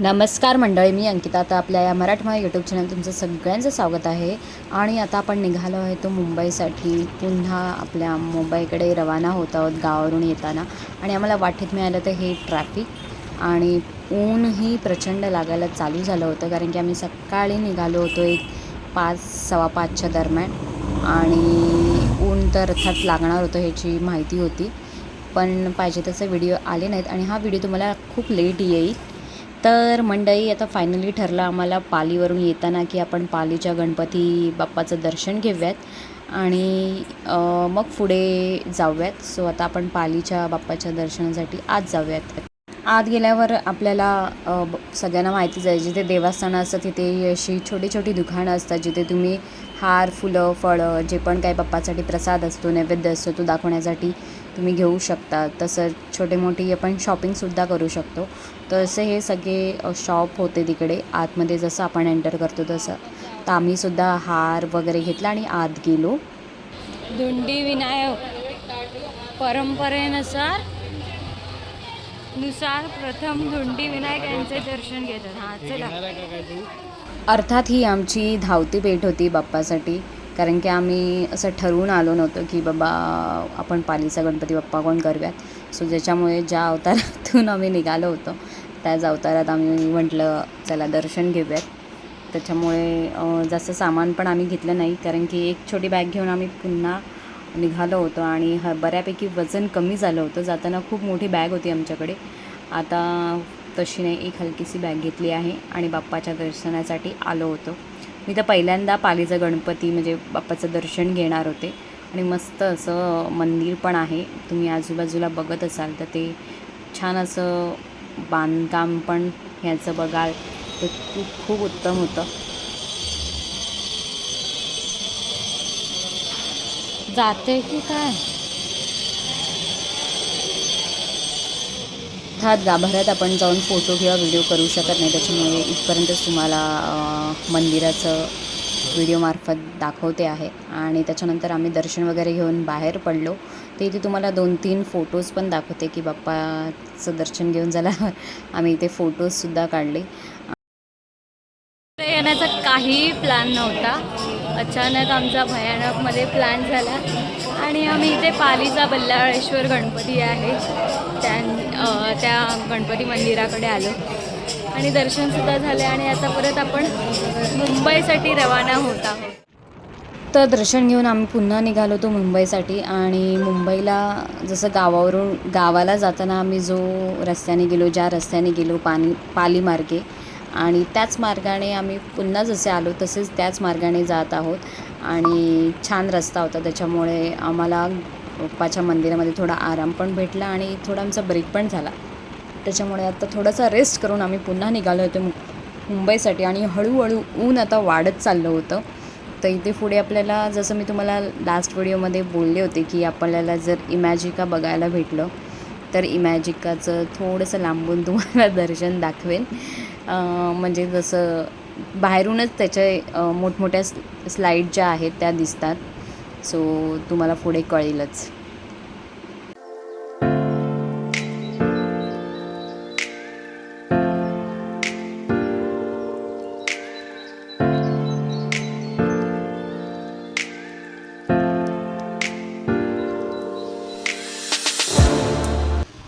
नमस्कार मंडळी मी अंकिता. आता आपल्या या मराठमोळ्या यूट्यूब चॅनल तुमचं सगळ्यांचं स्वागत आहे. आणि आता आपण निघालो आहे तो मुंबईसाठी. पुन्हा आपल्या मुंबईकडे रवाना होत आहोत गावावरून येताना. आणि आम्हाला वाटेत मिळालं तर हे ट्रॅफिक आणि ऊनही प्रचंड लागायला चालू झालं होतं कारण की आम्ही सकाळी निघालो होतो एक पाच सव्वा पाचच्या दरम्यान. आणि ऊन तर अर्थात लागणार होतं ह्याची माहिती होती. पण पाहिजे तसे व्हिडिओ आले नाहीत. आणि हा व्हिडिओ तुम्हाला खूप लेट येईल. तर मंडई आता फायनली ठरलं आम्हाला पालीवरून येताना की आपण पालीच्या गणपती बाप्पाचं दर्शन घेऊयात आणि मग पुढे जाऊयात. सो आता आपण पालीच्या बाप्पाच्या दर्शनासाठी आज जाऊयात. आत गेल्यावर आपल्याला ब- सगळ्यांना माहितीच आहे जिथे देवस्थानं असतात तिथे अशी छोटी छोटी दुकानं असतात जिथे तुम्ही हार फुलं फळं जे पण काही बाप्पासाठी प्रसाद असतो नैवेद्य असतो तो दाखवण्यासाठी तुम्ही घेऊ शकता. तसं छोटे मोठी आपण शॉपिंगसुद्धा करू शकतो. तर असे हे सगळे शॉप होते तिकडे. आतमध्ये जसं आपण एंटर करतो तसं. तर आम्हीसुद्धा हार वगैरे घेतला आणि आत गेलो. धुंडी विनायक. परंपरेनुसार नुसार प्रथम धुंडी विनायक यांचे दर्शन घेतात. हा चला. अर्थात ही आमची धावती भेट होती बाप्पासाठी. कारण की आम्ही असं ठरवून आलो नव्हतो की बाबा आपण पालीचा गणपती बाप्पा कोण करूयात सो ज्याच्यामुळे ज्या अवतारातून आम्ही निघालो होतो त्याच अवतारात आम्ही म्हटलं चला दर्शन घेऊयात. त्याच्यामुळे जास्त सामान पण आम्ही घेतलं नाही कारण की एक छोटी बॅग घेऊन आम्ही पुन्हा निघालो होतो आणि ह बऱ्यापैकी वजन कमी झालं होतं. जाताना खूप मोठी बॅग होती आमच्याकडे. आता तशी नाही एक हलकीशी बॅग घेतली आहे आणि बाप्पाच्या दर्शनासाठी आलो होतो. मी तर पहिल्यांदा पालीचं गणपती म्हणजे बाप्पाचं दर्शन घेणार होते. आणि मस्त असं मंदिर पण आहे. तुम्ही आजूबाजूला बघत असाल तर ते छान असं बांधकाम पण ह्याचं बघाल. तर खूप खूप उत्तम होतं. जाते की काय? अर्थात गाभाऱ्यात आपण जाऊन फोटो किंवा व्हिडिओ करू शकत नाही. त्याच्यामुळे इथपर्यंतच तुम्हाला मंदिराचं व्हिडिओमार्फत दाखवते आहे. आणि त्याच्यानंतर आम्ही दर्शन वगैरे घेऊन बाहेर पडलो. ते इथे तुम्हाला दोन तीन फोटोज पण दाखवते की बाप्पाचं दर्शन घेऊन झाल्यावर आम्ही इथे फोटोजसुद्धा काढले. येण्याचा काही प्लॅन नव्हता. अचानक आमचा भयानकमध्ये प्लॅन झाला. आणि आम्ही इथे पालीचा बल्लाळेश्वर गणपती आहे. त्या त्या गणपती मंदिराकडे आलो. आणि दर्शनसुद्धा झाले आणि आता परत आपण मुंबईसाठी रवाना होत आहोत. तर दर्शन घेऊन आम्ही पुन्हा निघालो होतो मुंबईसाठी आणि मुंबईला जसं गावावरून गावाला जाताना आम्ही जो रस्त्याने गेलो ज्या रस्त्याने गेलो पाणी पाली मार्गे. आणि त्याच मार्गाने आम्ही पुन्हा जसे आलो तसेच त्याच मार्गाने जात आहोत. आणि छान रस्ता होता. त्याच्यामुळे आम्हाला बाप्पाच्या मंदिरामध्ये थोडा आराम पण भेटला आणि थोडा आमचा ब्रेक पण झाला. त्याच्यामुळे आता थोडासा रेस्ट करून आम्ही पुन्हा निघालो होतो मु- मुंबईसाठी. आणि हळूहळू ऊन आता वाढत चाललं होतं. तर इथे पुढे आपल्याला जसं मी तुम्हाला लास्ट व्हिडिओमध्ये बोलले होते की आपल्याला जर इमॅजिका बघायला भेटलं तर इमॅजिकाचं थोडंसं लांबून तुम्हाला दर्शन दाखवेन. म्हणजे जसं बाहेरूनच त्याचे मोठमोठ्या स्लाईड ज्या आहेत त्या दिसतात. सो तुम्हाला पुढे कळेलच.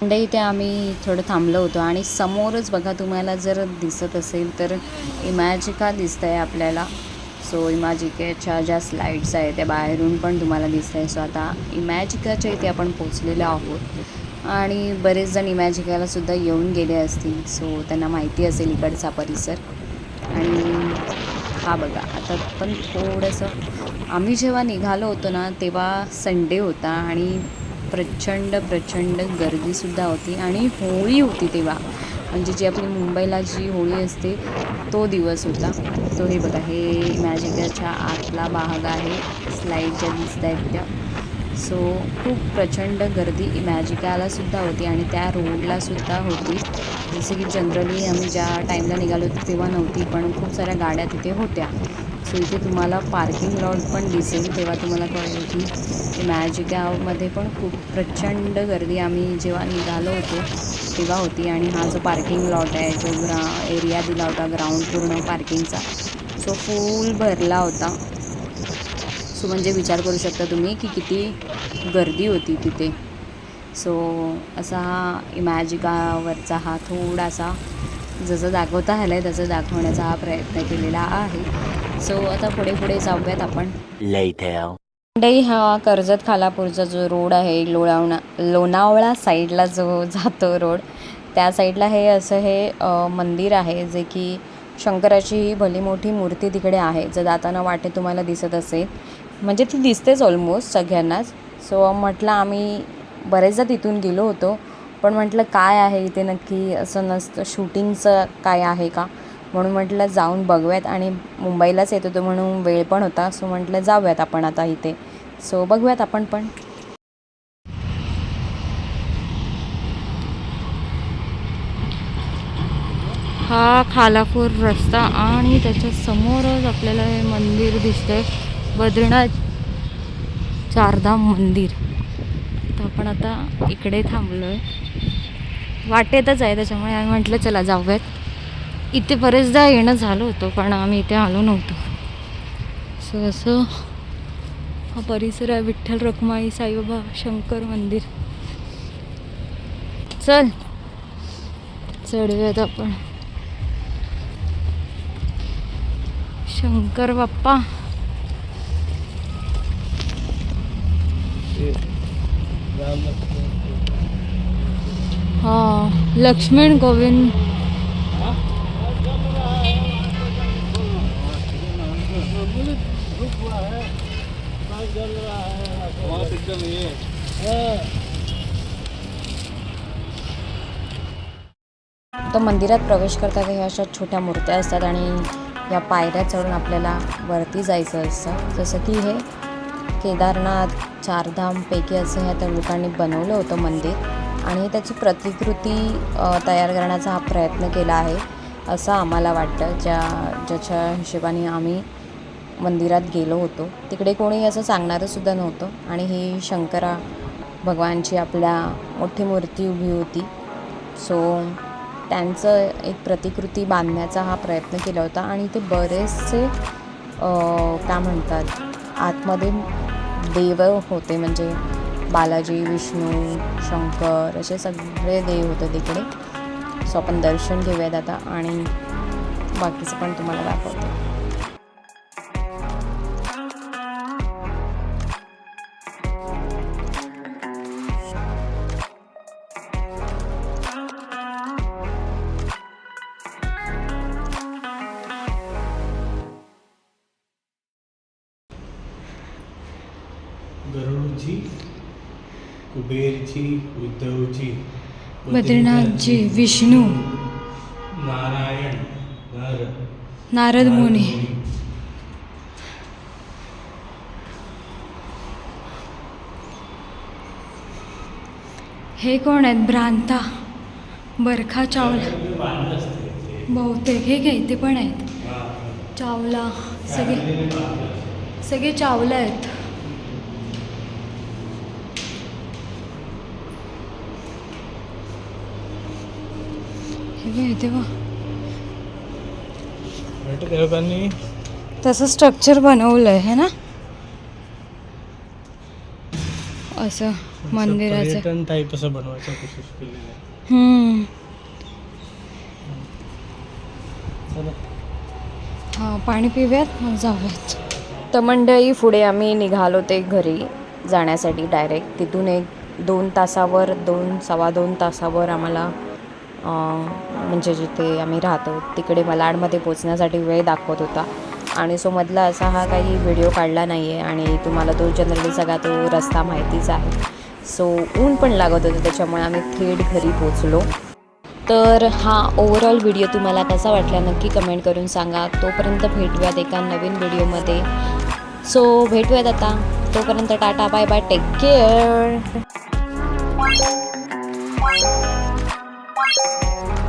थंड इथे आम्ही थोडं थांबलो होतो. आणि समोरच बघा तुम्हाला जर दिसत असेल तर इमॅजिका दिसत आहे आपल्याला. सो इमॅजिकेच्या ज्या स्लाईड्स आहेत त्या बाहेरून पण तुम्हाला दिसत आहे सो आता इमॅजिकाच्या इथे आपण पोचलेलो आहोत. आणि बरेच जण इमॅजिकाला सुद्धा येऊन गेले असतील. सो त्यांना माहिती असेल इकडचा परिसर. आणि हा बघा आता पण थोडंसं आम्ही जेव्हा निघालो होतो ना तेव्हा संडे होता. आणि प्रचंड प्रचंड गर्दीसुद्धा होती आणि होळी होती तेव्हा. म्हणजे जी आपली मुंबईला जी होळी असते तो दिवस होता. तो हे बघा हे मॅजिकाच्या आतला भाग आहे. स्लाईड ज्या दिसत आहेत त्या. सो खूप प्रचंड गर्दी मॅजिकालासुद्धा होती आणि त्या रोडलासुद्धा होती. जसे की जनरली आम्ही ज्या टाईमला निघालो होतो तेव्हा नव्हती पण खूप साऱ्या गाड्या तिथे होत्या. सो इथे तुम्हाला पार्किंग लॉट पण दिसेल तेव्हा तुम्हाला कळेल की मॅजिकामध्ये पण खूप प्रचंड गर्दी आम्ही जेव्हा निघालो होतो तेव्हा होती. आणि हा जो पार्किंग लॉट आहे जो ग्रा एरिया दिला होता ग्राउंड पूर्ण पार्किंगचा सो फुल भरला होता. सो म्हणजे विचार करू शकता तुम्ही की किती गर्दी होती तिथे. सो असा हा इमॅजिकावरचा हा थोडासा जसं दाखवता आलं आहे तसं दाखवण्याचा हा प्रयत्न केलेला आहे. सो आता पुढे पुढे जाऊयात आपण. मंडई हा कर्जत खालापूरचा जो रोड आहे लोणावळा लोणावळा साईडला जो जातो रोड त्या साईडला हे असं हे मंदिर आहे जे की शंकराची ही भली मोठी मूर्ती तिकडे आहे. जर जाताना वाटे तुम्हाला दिसत असेल. म्हणजे ती दिसतेच ऑलमोस्ट सगळ्यांनाच. सो म्हटलं आम्ही बरेचदा तिथून गेलो होतो. पण म्हटलं काय आहे इथे नक्की? असं नसतं. शूटिंगचं काय आहे का? म्हणून म्हटलं जाऊन बघूयात आणि मुंबईलाच येत होतो म्हणून वेळ पण होता सो म्हटलं जाऊयात आपण आता इथे. सो बघूयात आपण पण. हा खालापूर रस्ता आणि त्याच्या समोरच आपल्याला हे मंदिर दिसतंय बद्रीनाथ चारधाम मंदिर. तर आपण आता इकडे थांबलो आहे वाटेतच आहे त्याच्यामुळे आम्ही म्हटलं चला जाऊयात. इथे बरेचदा येणं झालं होतं पण आम्ही इथे आलो नव्हतो. सो असं हा परिसर आहे विठ्ठल रखुमाई साईबाबा शंकर मंदिर. चल चढूयात आपण. शंकर बाप्पा. हा लक्ष्मण गोविंद. तर मंदिरात प्रवेश करता ह्या अशा छोट्या मूर्त्या असतात आणि या पायऱ्या चढून आपल्याला वरती जायचं असतं. जसं की हे केदारनाथ चारधामपैकी असं ह्या त्या लोकांनी बनवलं होतं मंदिर. आणि त्याची प्रतिकृती तयार करण्याचा हा प्रयत्न केला आहे असं आम्हाला वाटतं. ज्या ज्याच्या हिशोबाने आम्ही मंदिरात गेलो होतो. तिकडे कोणी असं सांगणारंसुद्धा नव्हतं. आणि ही शंकरा भगवानची आपल्या मोठी मूर्ती उभी होती. सो त्यांचं एक प्रतिकृती बांधण्याचा हा प्रयत्न केला होता. आणि ते बरेचसे काय म्हणतात आतमध्ये देव होते. म्हणजे बालाजी विष्णू शंकर असे सगळे देव होते तिकडे. सो आपण दर्शन घेऊयात आता. आणि बाकीचं पण तुम्हाला दाखवते. कुबेरजी उद्धवजी बद्रीनाथजी विष्णू नारायण नर नारद मुनी. हे कोण आहेत? भ्रांता बरखा चावला. बहुतेक. हे घे ते पण आहेत. चावला सगळे. सगळे चावला आहेत. हे लोकांनी? तसं स्ट्रक्चर बनवलं आहे है ना? असं मंदिराचं. टाईप असं बनवायचा कोशिश केलेली आहे. हम्म. चला. हा पाणी पिऊयात मग जाऊयात. तर मंडळी पुढे आम्ही निघालो ते घरी जाण्यासाठी डायरेक्ट तिथून एक दोन तासावर दोन सव्वा दोन तासावर आम्हाला म्हणजे जिथे आम्ही राहतो तिकडे मलाडमध्ये पोचण्यासाठी वेळ दाखवत होता. आणि सो मधला असा हा काही व्हिडिओ काढला नाही आहे आणि तुम्हाला तो जनरली सगळा तो रस्ता माहितीच आहे. सो ऊन पण लागत होतं त्याच्यामुळे आम्ही थेट घरी पोचलो. तर हा ओवरऑल व्हिडिओ तुम्हाला कसा वाटला नक्की कमेंट करून सांगा. तोपर्यंत भेटूयात एका नवीन व्हिडिओमध्ये सो भेटूयात आता. तोपर्यंत tata bye bye take care Thank you.